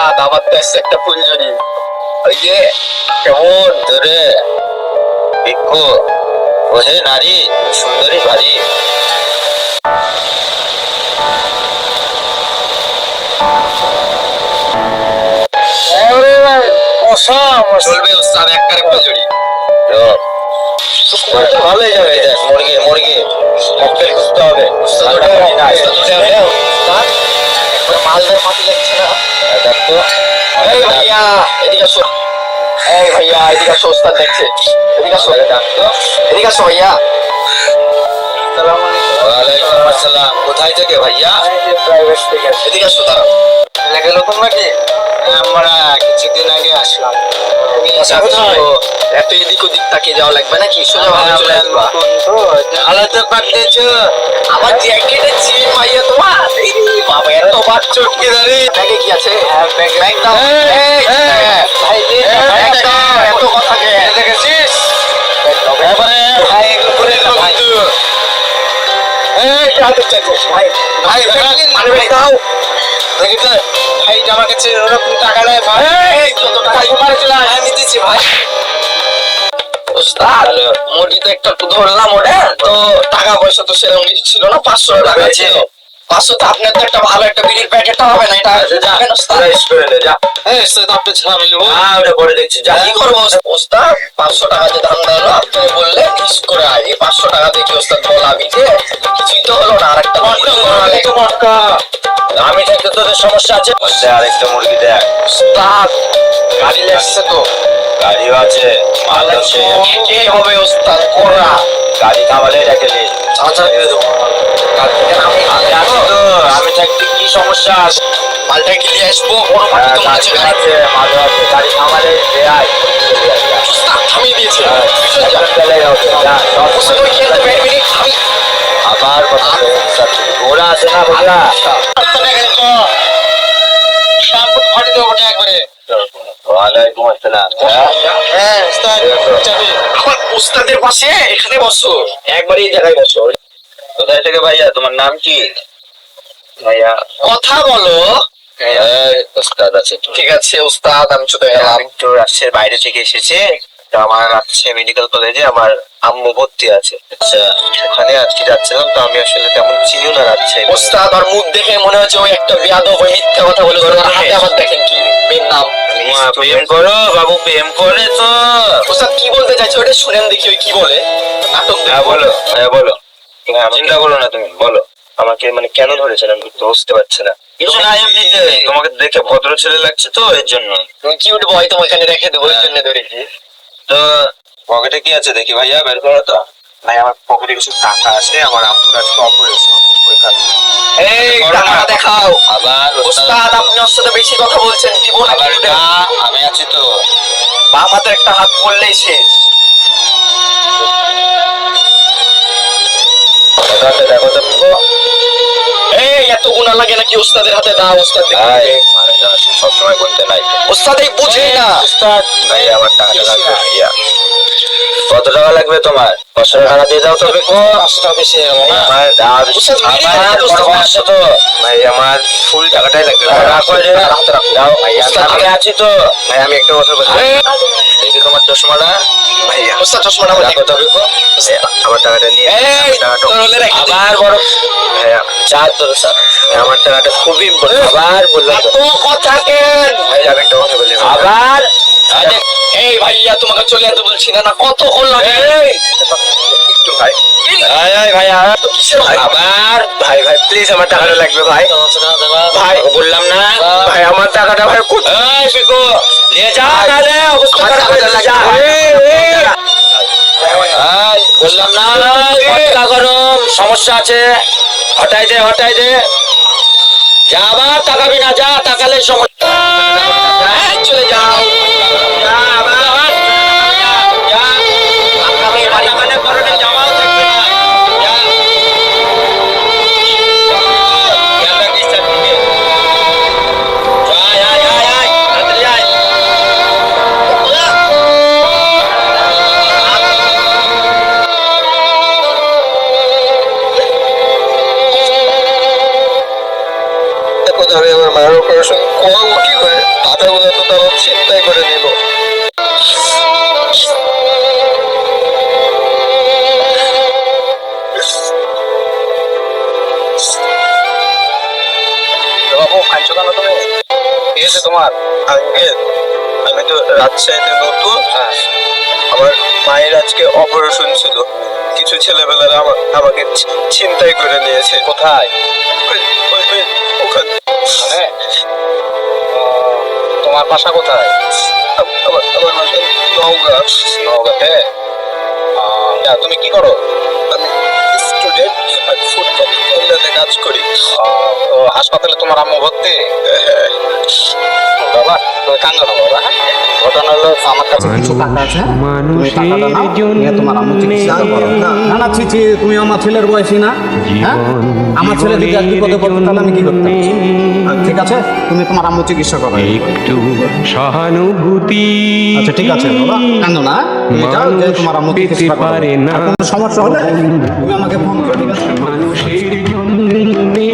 আমার তো একটা ফুলঝুরি। ওই যে কেমন ধরে? ভিক্ষু। ওহে নারী সুন্দরী ভারী চলবে ওস্তাদ একবারে ফুলঝুরি। ভালোই যাবে। মুরগি মুরগি। মক্কেল খুঁজতে হবে। ওস্তাদ মালদার লাগছে না। দেখ এই ভাইয়া এদিকে আসো। এই ভাইয়া এদিকে আসো ওস্তাদ দেখছে। এদিকে আসো। এদিকে আসো ভাইয়া। ওয়ালাইকুম আসসালাম। কোথায় থেকে ভাইয়া? এদিকে আসো দাঁড়াও। নতুন নাকি আমরা কিছুদিন আগে আসলাম। যাচ্ছো এত এদিক ওদিক তাকিয়ে যাওয়া লাগবে নাকি? সোজা ভাবে চলে আসবা। আলাদা পাঠিয়েছো আমার জ্যাকেটের চেন ভাইয়া তোমার। ব্যাগে কি আছে? ব্যাগ। দাও। ভাই ব্যাগ দাও এত কথা কে? দেখেছিস? এবারে ভাই উপরে না এই হাতে চাইছো ভাই ভাই মানে ব্যাগ দাও। দেখিতে ভাই আমার কাছে ওরকম টাকা নেই ভাই। কত টাকা তোমার আমি দিচ্ছি ভাই। ওস্তাদ মুরগি তো একটা একটু ধরলাম ওটা। তো টাকা পয়সা তো সেরকম কিছু ছিল না পাঁচশো টাকা ছিল। পাঁচশো তো আপনার তো একটা ভালো একটা বিড়ির প্যাকেটটা হবে না এটা যাবেন যা হ্যাঁ সে আপনি ছাড়া মিলবো হ্যাঁ ওটা পরে দেখছি যা। কি করব ওস্তাদ? পাঁচশো টাকা যে দাম দিলো তুমি বললে মিস করে আয়। এই পাঁচশো টাকা দিয়ে কি ওস্তাদ বলাবি যে? কিছুই তো হলো না আরেকটা মটকা আমি থাকতে তোদের সমস্যা আছে। আরেকটা মুরগি দেখ। ওস্তাদ গাড়ি লাগছে তো। গাড়িও আছে মাল আছে। কে হবে ওস্তাদ? কোরা গাড়ি কামালে রেখে চাচা দিয়ে দেবো কি সমস্যা মালটা নিয়ে আসব? কোনো মাটি তো আছে গাড়ি আছে গাড়ি কামালে দে থামিয়ে দিয়েছে। পিছনে যা। ওস্তাদ ওই খেলতে ব্যাট মিনিট আমি আবার ওরা আছে না বুঝলা ওয়ালাইকুম আসসালাম। হ্যাঁ আমার উস্তাদের পাশে এখানে বসো। একবারই জায়গায় বসো। কোথায় থেকে ভাইয়া? তোমার নাম কি? ভাইয়া। কথা বলো। আছে ঠিক আছে উস্তাদ আমি চলে গেলাম। একটু রাজশাহীর বাইরে থেকে এসেছে। তো আমার রাজশাহী মেডিকেল কলেজে আমার আম্মু ভর্তি আছে। আচ্ছা ওখানে আজকে যাচ্ছিলাম তো আমি আসলে তেমন চিনিও না রাজশাহী উস্তাদ আর মুখ দেখে মনে হচ্ছে ওই একটা বেয়াদব ওই মিথ্যা কথা বলে হাতে আবার দেখেন কি মেয়ের নাম। প্রেম করো বাবু প্রেম করে তো। উস্তাদ কি বলতে চাইছো? ওটা শুনেন দেখি ওই কি বলে। নাটক হ্যাঁ বলো হ্যাঁ বলো। চিন্তা করো না তুমি বলো। আমাকে মানে কেন ধরেছেন? আমি তো বুঝতে পারছি না। কিছু না এমনিতে তোমাকে দেখে ভদ্র ছেলে লাগছে তো এর জন্য। তুমি কিউট বয় তোমাকে এখানে রেখে দেবো এর জন্য ধরেছি। তো পকেটে কি আছে দেখি ভাইয়া বের করো তো। ভাই আমার পকেটে কিছু টাকা আছে আমার আম্মুর আজকে অপারেশন ওইখানে। এই টাকা দেখাও। আবার ওস্তাদ আপনি ওর সাথে বেশি কথা বলছেন আবার আমি আছি তো। বাম হাতে একটা হাত পড়লেই শেষ। হাতে দেখো তো। এই এত গুণা লাগে নাকি ওস্তাদের হাতে? দাও ওস্তাদ সবসময় বলতে নাই। ওস্তাদ এই বুঝে না। ওস্তাদ ভাই আমার টাকা লাগবে। কত টাকা লাগবে তোমার? পাঁচশো টাকা দিয়ে দাও তবে পাঁচশো বেশি পাঁচশো তো। ভাই আমার ফুল টাকাটাই লাগবে। দাও ভাই আমি আছি তো। ভাই আমি একটা কথা বলছি। দেখি তোমার চশমাটা ভাইয়া ওস্তাদ চশমাটা রাখো তবে আমার টাকাটা নিয়ে এই তোর হলে রাখি আবার বড় ভাইয়া চা তোর স্যার। আমার টাকাটা খুবই ইম্পর্টেন্ট আবার বললাম তো। কথা কেন? ভাই আমি একটা কথা বলি। আবার এই ভাইয়া তোমাকে চলে যেতে বলছি না না কতক্ষণ লাগে একটু ভাই। ভাই? আবার ভাই ভাই প্লিজ আমার টাকাটা লাগবে ভাই। ভাই বললাম না। ভাই আমার টাকাটা ভাই এই নিয়ে যা নালে অবস্থা বললাম, না ভটকা গরম, সমস্যা আছে। হটাই দে হটাই দে। যা আবার তাকাবি না, যা, তাকালে সমস্যা। আমি আমার মায়ের অপারেশন করাবো কি করে টাকাগুলো তো তারা চিন্তাই করে নিল। বাবু কাঁদছো কেন তুমি? কি হয়েছে তোমার? আঙ্কেল আমি তো রাজশাহীতে নতুন। আমার মায়ের আজকে অপারেশন ছিল। কিছু ছেলেবেলারা আমা- আমাকে ছিনতাই করে নিয়েছে। কোথায়? ওখানে। মানে তোমার বাসা কোথায়? আমার আমার বাসা তুমি কি করো? আমি আর ফুটবল কাজ করি। তো হাসপাতালে তোমার আম্মু ভর্তি? বাবা তুমি কান্দো না বাবা হ্যাঁ? ঘটনা হলো আমার কাছে কিছু টাকা আছে। তুমি টাকাটা নিয়ে তোমার আম্মু চিকিৎসা করো। না না ছি ছি, তুমি আমার ছেলের বয়সী না হ্যাঁ? আমার ছেলে যদি এক বিপদে পড়তো তাহলে আমি কি করতাম? ঠিক আছে? তুমি তোমার আম্মু চিকিৎসা করো। একটু সহানুভূতি। আচ্ছা ঠিক আছে বাবা কান্দো না তুমি যাও যে তোমার আম্মু চিকিৎসা করো। না। আর কোনো সমস্যা হলে তুমি আমাকে ফোন করো ঠিক আছে মানুষের জন্যে